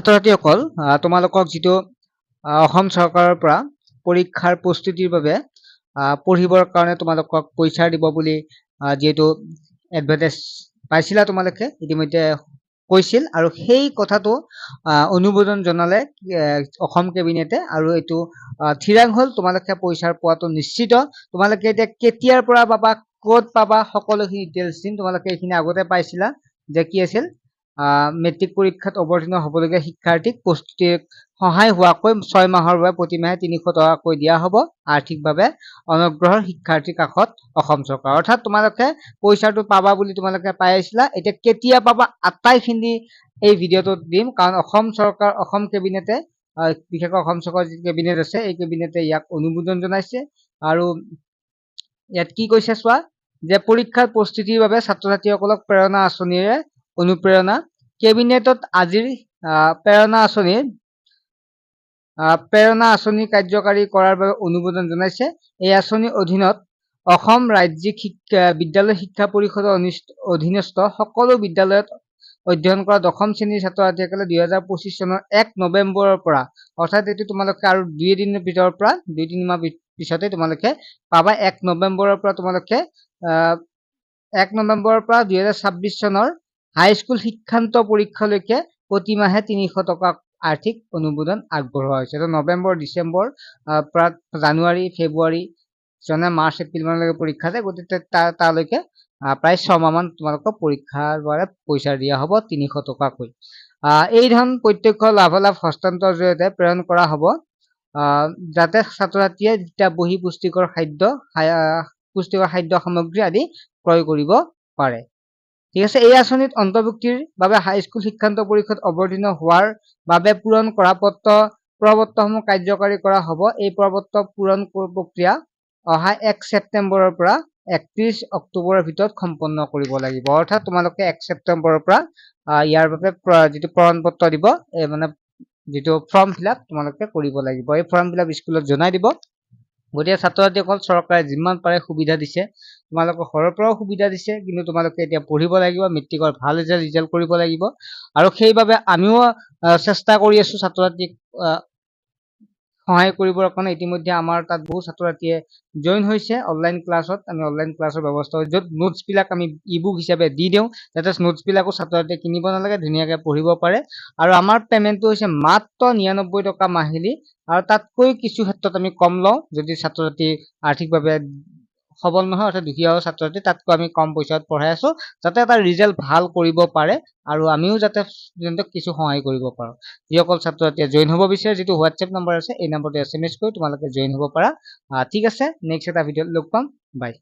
ছাত্ৰ তোমালোকক যিটো অসম চৰকাৰৰ পৰা পৰীক্ষাৰ প্ৰস্তুতিৰ বাবে পঢ়িবৰ কাৰণে তোমালোকক পইচা দিব বুলি যিহেতু এডভাৰটাইজ পাইছিলা তোমালোকে ইতিমধ্যে কৈছিল আৰু সেই কথাটো অনুমোদন জনালে অসম কেবিনেটে আৰু এইটো থিৰাং হ'ল তোমালোকে পইচাৰ পোৱাটো নিশ্চিত। তোমালোকে এতিয়া কেতিয়াৰ পৰা পাবা ক'ত পাবা সকলোখিনি ডিটেইলছ দিম তোমালোকে এইখিনি আগতে পাইছিলা যে কি আছিল মেট্ৰিক পৰীক্ষাত অৱতীৰ্ণ হ'বলগীয়া শিক্ষাৰ্থীক প্ৰস্তুতিৰ সহায় হোৱাকৈ ছয় মাহৰ বাবে প্ৰতিমাহে তিনিশ টকাকৈ দিয়া হ'ব আৰ্থিকভাৱে অনগ্ৰহৰ শিক্ষাৰ্থীৰ কাষত অসম চৰকাৰ। অৰ্থাৎ তোমালোকে পইচাটো পাবা বুলি তোমালোকে পাই আহিছিলা এতিয়া কেতিয়া পাবা আটাইখিনি এই ভিডিঅ'টোত দিম। কাৰণ অসম চৰকাৰ অসম কেবিনেটে বিশেষকৈ অসম চৰকাৰৰ যি কেবিনেট আছে এই কেবিনেটে ইয়াক অনুমোদন জনাইছে। আৰু ইয়াত কি কৈছে চোৱা যে পৰীক্ষাৰ প্ৰস্তুতিৰ বাবে ছাত্ৰ ছাত্ৰীসকলক প্ৰেৰণা আঁচনিৰে অনুপ্ৰেৰণা। কেবিনেটত আজিৰ প্ৰেৰণা আঁচনিৰ আহ, প্ৰেৰণা আঁচনি কাৰ্যকাৰী কৰাৰ বাবে অনুমোদন জনাইছে। এই আঁচনিৰ অধীনত অসম ৰাজ্যিক শিক্ষা বিদ্যালয় শিক্ষা পৰিষদৰ অধীনস্থ সকলো বিদ্যালয়ত অধ্যয়ন কৰা দশম শ্ৰেণীৰ ছাত্ৰ ছাত্ৰীসকলে দুহেজাৰ পঁচিছ চনৰ এক নৱেম্বৰৰ পৰা অৰ্থাৎ এইটো তোমালোকে আৰু দুই এদিনৰ ভিতৰৰ পৰা দুই তিনি মাহ পি- পিছতে তোমালোকে পাবা এক নৱেম্বৰৰ পৰা তোমালোকে এক নৱেম্বৰৰ পৰা দুহেজাৰ ছাব্বিছ চনৰ হাইস্কুল শিক্ষান্ত পৰীক্ষালৈকে প্ৰতিমাহে তিনিশ টকা আৰ্থিক অনুমোদন আগবঢ়োৱা হৈছে। তো নৱেম্বৰ, ডিচেম্বৰ পৰা, জানুৱাৰী, ফেব্ৰুৱাৰী চনে মাৰ্চ, এপ্ৰিল মানলৈকে পৰীক্ষা আছে। গতিকে তালৈকে প্ৰায় ছমাহ মান তোমালোকক পৰীক্ষাৰ বাবে পইচা দিয়া হ'ব তিনিশ টকাকৈ। এই ধন প্ৰত্যক্ষ লাভালাভ হস্তান্তৰৰ জৰিয়তে প্ৰেৰণ কৰা হ'ব। যাতে ছাত্ৰ ছাত্ৰীয়ে যেতিয়া বহি পুষ্টিকৰ খাদ্য পুষ্টিকৰ খাদ্য সামগ্ৰী আদি ক্ৰয় কৰিব পাৰে। ঠিক আছে এই আঁচনিত অন্তৰ্ভুক্তিৰ বাবে হাইস্কুল শিক্ষান্ত পৰীক্ষাত অৱতীৰ্ণ হোৱাৰ বাবে পূৰণ কৰা পত্ৰ প্ৰপত্ৰসমূহ কাৰ্যকাৰী কৰা হ'ব। এই প্ৰপত্ৰ পূৰণ কৰ- প্ৰক্ৰিয়া অহা এক ছেপ্টেম্বৰৰ পৰা একত্ৰিশ অক্টোবৰৰ ভিতৰত সম্পন্ন কৰিব লাগিব। অৰ্থাৎ তোমালোকে এক ছেপ্টেম্বৰৰ পৰা ইয়াৰ বাবে যিটো প্ৰমাণ পত্ৰ দিব মানে যিটো ফৰ্ম ফিল আপ তোমালোকে কৰিব লাগিব। এই ফৰ্ম ফিল আপ স্কুলত জনাই দিব। গতিকে ছাত্ৰ ছাত্ৰীসকল চৰকাৰে যিমান পাৰে সুবিধা দিছে তোমালোকক ঘৰৰ পৰাও সুবিধা দিছে কিন্তু তোমালোকে এতিয়া পঢ়িব লাগিব মেট্ৰিকৰ ভাল ৰিজাল্ট কৰিব লাগিব। আৰু সেইবাবে আমিও চেষ্টা কৰি আছো ছাত্ৰ ছাত্ৰীক সহায় কৰিবৰ কাৰণে ইতিমধ্যে আমাৰ তাত বহু ছাত্ৰ ছাত্ৰীয়ে জইন হৈছে। অনলাইন ক্লাছত আমি অনলাইন ক্লাছৰ ব্যৱস্থা য'ত নোটছবিলাক আমি ই বুক হিচাপে দি দিওঁ। যাতে নোটছবিলাকো ছাত্ৰ ছাত্ৰীয়ে কিনিব নালাগে ধুনীয়াকৈ পঢ়িব পাৰে। আৰু আমাৰ পে'মেণ্টটো হৈছে মাত্ৰ নিৰানব্বৈ টকা মাহিলী। আৰু তাতকৈ কিছু ক্ষেত্ৰত আমি কম লওঁ যদি ছাত্ৰ ছাত্ৰী আৰ্থিকভাৱে সবল নহয় অৰ্থাৎ দুখীয়া ছাত্ৰ ছাত্ৰী তাতকৈ আমি কম পইচাত পঢ়াই আছো যাতে এটা ৰিজাল্ট ভাল কৰিব পাৰে আৰু আমিও যাতে ষ্টুডেণ্টক কিছু সহায় কৰিব পাৰোঁ। যিসকল ছাত্ৰ ছাত্ৰীয়ে জইন হ'ব বিচাৰে যিটো হোৱাটছএপ নম্বৰ আছে এই নম্বৰটো এছ এম এছ কৰি তোমালোকে জইন হ'ব পাৰা। ঠিক আছে নেক্সট এটা ভিডিঅ'ত লগ পাম। বাই